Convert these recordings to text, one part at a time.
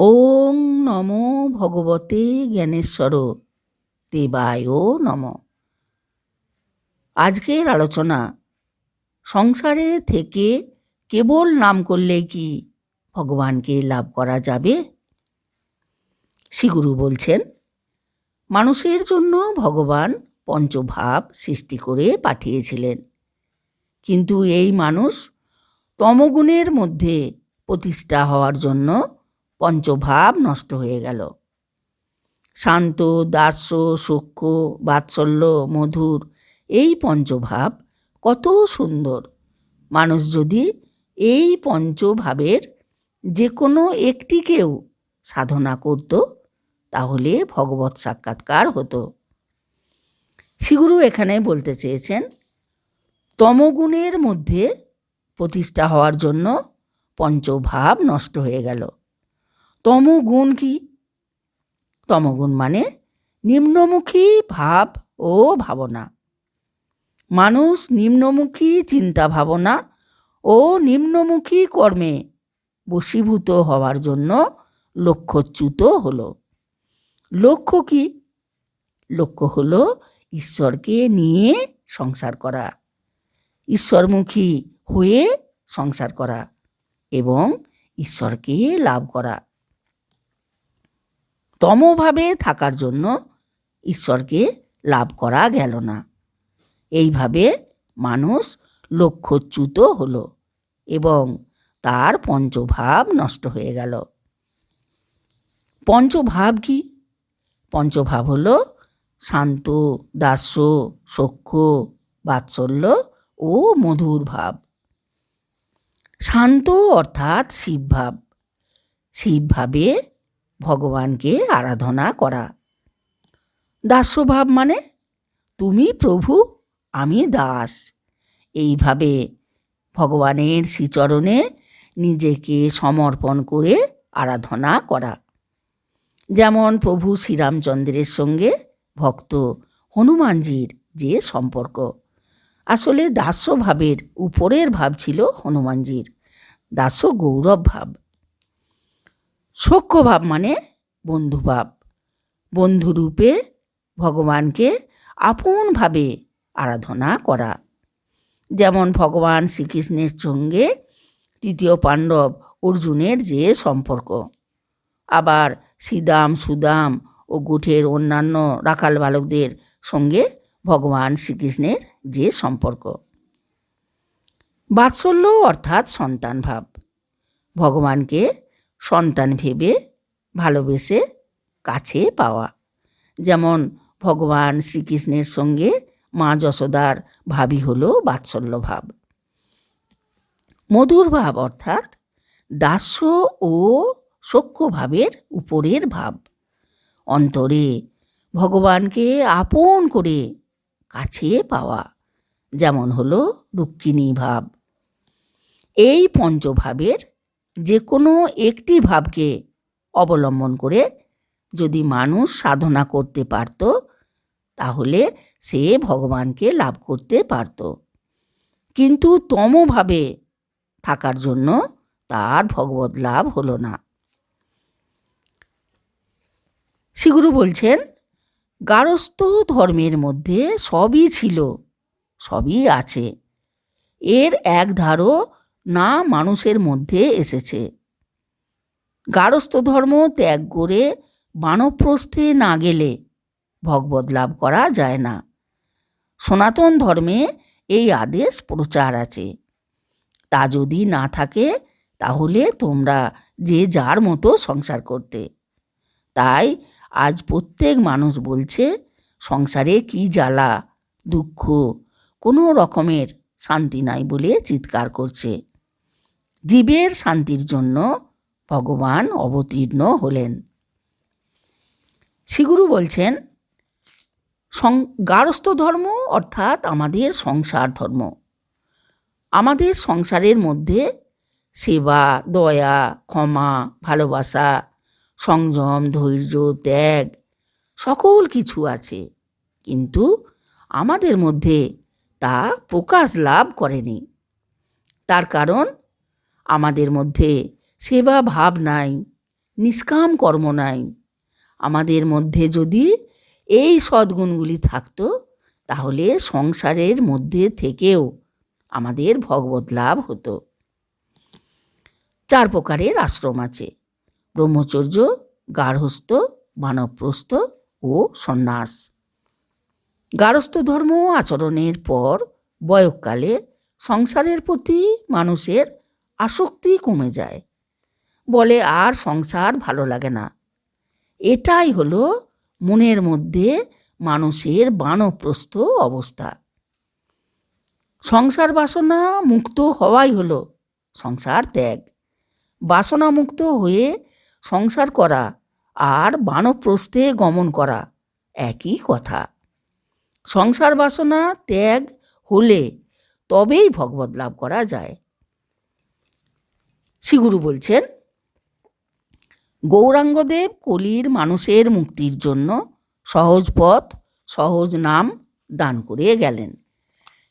ওং নমো ভগবতে জ্ঞানেশ্বর দেবায় নম। আজকের আলোচনা, সংসারে থেকে কেবল নাম করলে কি ভগবানকে লাভ করা যাবে? শ্রীগুরু বলছেন, মানুষের জন্য ভগবান পঞ্চভাব সৃষ্টি করে পাঠিয়েছিলেন। কিন্তু এই মানুষ তমগুণের মধ্যে প্রতিষ্ঠা হওয়ার জন্য পঞ্চভাব নষ্ট হয়ে গেল। শান্ত, দাস্য, সূক্ষ্ম, বাৎসল্য, মধুর এই পঞ্চভাব কত সুন্দর। মানুষ যদি এই পঞ্চভাবের যে কোনো একটিকেও সাধনা করত, তাহলে ভগবত সাক্ষাৎকার হতো। শ্রীগুরু এখানে বলতে চেয়েছেন, তমগুণের মধ্যে প্রতিষ্ঠা হওয়ার জন্য পঞ্চভাব নষ্ট হয়ে গেল। তমগুণ কি? তমগুণ মানে নিম্নমুখী ভাব ও ভাবনা। মানুষ নিম্নমুখী চিন্তা ভাবনা ও নিম্নমুখী কর্মে বশীভূত হওয়ার জন্য লক্ষ্যচ্যুত হলো। লক্ষ্য কি? লক্ষ্য হলো ঈশ্বরকে নিয়ে সংসার করা, ঈশ্বরমুখী হয়ে সংসার করা এবং ঈশ্বরকে লাভ করা। তমভাবে থাকার জন্য ঈশ্বরকে লাভ করা গেল না। এইভাবে মানুষ লক্ষ্যচ্যুত হলো এবং তার পঞ্চভাব নষ্ট হয়ে গেল। পঞ্চভাব কি? পঞ্চভাব হলো শান্ত, দাস্য সখ্য বাৎসল্য ও মধুর ভাব। শান্ত অর্থাৎ শিবভাব। শিবভাবে ভগবানকে আরাধনা করা। দাস্যভাব মানে তুমি প্রভু, আমি দাস। এইভাবে ভগবানের শ্রীচরণে নিজেকে সমর্পণ করে আরাধনা করা। যেমন প্রভু শ্রীরামচন্দ্রের সঙ্গে ভক্ত হনুমানজির যে সম্পর্ক। আসলে দাস্যভাবের উপরের ভাব ছিল হনুমানজির। দাস্য গৌরব ভাব। সখ্যভাব মানে বন্ধুভাব। বন্ধুরূপে ভগবানকে আপনভাবে আরাধনা করা। যেমন ভগবান শ্রীকৃষ্ণের সঙ্গে তৃতীয় পাণ্ডব অর্জুনের যে সম্পর্ক। আবার শ্রীদাম, সুদাম ও গুঠের অন্যান্য রাখাল বালকদের সঙ্গে ভগবান শ্রীকৃষ্ণের যে সম্পর্ক। বাৎসল্য অর্থাৎ সন্তান ভাব ভগবানকে সন্তান ভেবে ভালোবেসে কাছে পাওয়া। যেমন ভগবান শ্রীকৃষ্ণের সঙ্গে মা যশোদার ভাবি হল বাৎসল্য ভাব। মধুর ভাব অর্থাৎ দাস্য ও সখ্য ভাবের উপরের ভাব। অন্তরে ভগবানকে আপন করে কাছে পাওয়া, যেমন হলো রুক্মিণী ভাব। এই পঞ্চভাবের যে কোনো একটি ভাবকে অবলম্বন করে যদি মানুষ সাধনা করতে পারত, তাহলে সে ভগবানকে লাভ করতে পারত। কিন্তু তমভাবে থাকার জন্য তার ভগবত লাভ হলো না। শ্রীগুরু বলছেন গারস্থ ধর্মের মধ্যে সবই ছিল, সবই আছে। এর এক ধারও না মানুষের মধ্যে এসেছে। গারস্থ ধর্ম ত্যাগ করে বানপ্রস্থে না গেলে ভগবত লাভ করা যায় না। সনাতন ধর্মে এই আদেশ প্রচার আছে। তা যদি না থাকে, তাহলে তোমরা যে যার মতো সংসার করতে। তাই আজ প্রত্যেক মানুষ বলছে, সংসারে কি জ্বালা, দুঃখ, কোনো রকমের শান্তি নাই বলে চিৎকার করছে। জীবের শান্তির জন্য ভগবান অবতীর্ণ হলেন। শ্রীগুরু বলছেন গারস্থ ধর্ম অর্থাৎ আমাদের সংসার ধর্ম। আমাদের সংসারের মধ্যে সেবা, দয়া, ক্ষমা, ভালোবাসা, সংযম, ধৈর্য, ত্যাগ সকল কিছু আছে। কিন্তু আমাদের মধ্যে তা প্রকাশ লাভ করেনি। তার কারণ আমাদের মধ্যে সেবা ভাব নাই, নিষ্কাম কর্ম নাই। আমাদের মধ্যে যদি এই সদ্গুণগুলি থাকতো, তাহলে সংসারের মধ্যে থেকেও আমাদের ভগবত লাভ হতো। চার প্রকারের আশ্রম আছে। ব্রহ্মচর্য, গার্হস্থ মানবপ্রস্থ ও সন্ন্যাস। গারস্থ ধর্ম আচরণের পর বয়ঃকালে সংসারের প্রতি মানুষের আসক্তি কমে যায়। বলে আর সংসার ভালো লাগে না। এটাই হলো মনের মধ্যে মানুষের বানপ্রস্থ অবস্থা। সংসার বাসনা মুক্ত হওয়াই হলো সংসার ত্যাগ। বাসনা মুক্ত হয়ে সংসার করা আর বানপ্রস্থে গমন করা একই কথা। সংসার বাসনা ত্যাগ হলে তবেই ভগবত লাভ করা যায়। শ্রীগুরু বলছেন, গৌরাঙ্গদেব কলির মানুষের মুক্তির জন্য সহজ পথ, সহজ নাম দান করে গেলেন।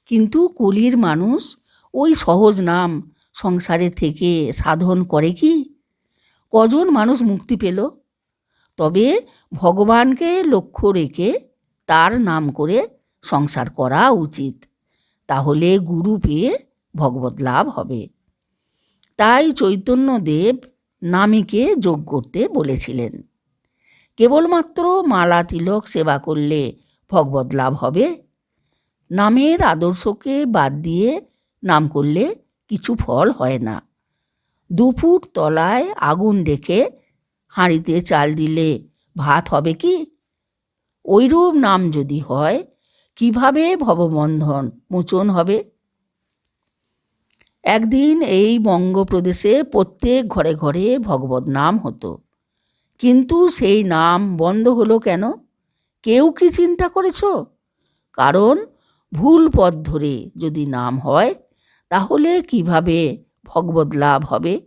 কিন্তু কলির মানুষ ওই সহজ নাম সংসারে থেকে সাধন করে কি? কজন মানুষ মুক্তি পেল? তবে ভগবানকে লক্ষ্য রেখে তার নাম করে সংসার করা উচিত। তাহলে গুরু পেয়ে ভগবত লাভ হবে। তাই চৈতন্যদেব নামীকে যোগ করতে বলেছিলেন। কেবলমাত্র মালা তিলক সেবা করলে ভগবত লাভ হবে। নামের আদর্শকে বাদ দিয়ে নাম করলে কিছু ফল হয় না। দু ফুট তলায় আগুন রেখে হাঁড়িতে চাল দিলে ভাত হবে কি? ওইরূপ নাম যদি হয়, কীভাবে ভববন্ধন মোচন হবে? একদিন এই বঙ্গপ্রদেশে প্রত্যেক ঘরে ঘরে ভগবত নাম হতো। কিন্তু সেই নাম বন্ধ হলো কেন? কেউ কি চিন্তা করেছ? কারণ ভুল পথ ধরে যদি নাম হয়, তাহলে কীভাবে ভগবত লাভ হবে?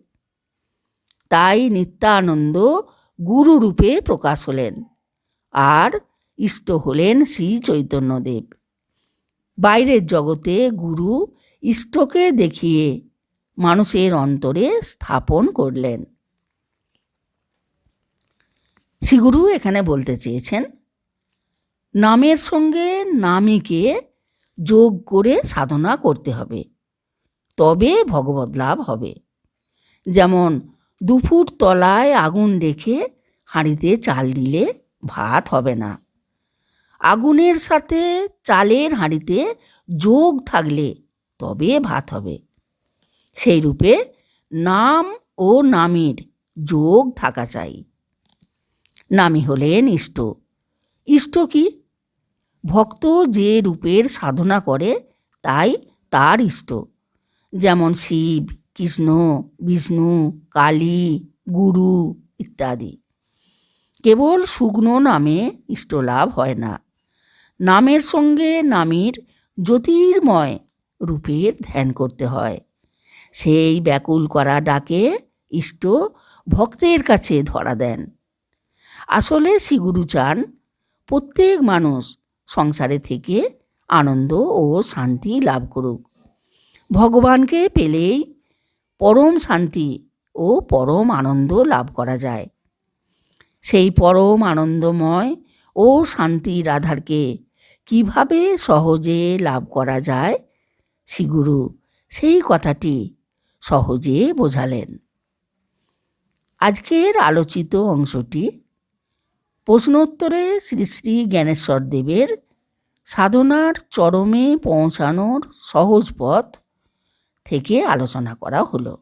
তাই নিত্যানন্দ গুরুরূপে প্রকাশ হলেন আর ইষ্ট হলেন শ্রী চৈতন্যদেব। বাইরের জগতে গুরু ইষ্টকে দেখিয়ে মানুষের অন্তরে স্থাপন করলেন। শ্রীগুরু এখানে বলতে চেয়েছেন, নামের সঙ্গে নামীকে যোগ করে সাধনা করতে হবে, তবে ভগবত লাভ হবে। যেমন দুফুট তলায় আগুন রেখে হাঁড়িতে চাল দিলে ভাত হবে না। আগুনের সাথে চালের হাঁড়িতে যোগ থাকলে তবে ভাত হবে। সেই রূপে নাম ও নামের যোগ থাকা চাই। নামই হলেন ইষ্ট ইষ্ট কি? ভক্ত যে রূপের সাধনা করে, তাই তার ইষ্ট। যেমন শিব, কৃষ্ণ, বিষ্ণু, কালী, গুরু ইত্যাদি। কেবল শুকনো নামে ইষ্টলাভ হয় না। নামের সঙ্গে নামীর জ্যোতির্ময় রূপের ধ্যান করতে হয়। সেই ব্যাকুল করা ডাকে ইষ্ট ভক্তের কাছে ধরা দেন। আসলে শ্রীগুরু চান প্রত্যেক মানুষ সংসারে থেকে আনন্দ ও শান্তি লাভ করুক। ভগবানকে পেলেই পরম শান্তি ও পরম আনন্দ লাভ করা যায়। সেই পরম আনন্দময় ও শান্তির আধারকে কীভাবে সহজে লাভ করা যায় শ্রীগুরু সেই কথাটি সহজে বোঝালেন। আজকের আলোচিত অংশটি প্রশ্নোত্তরে শ্রী শ্রী জ্ঞানেশ্বর দেবের সাধনার চরমে পৌঁছানোর সহজ পথ থেকে আলোচনা করা হলো।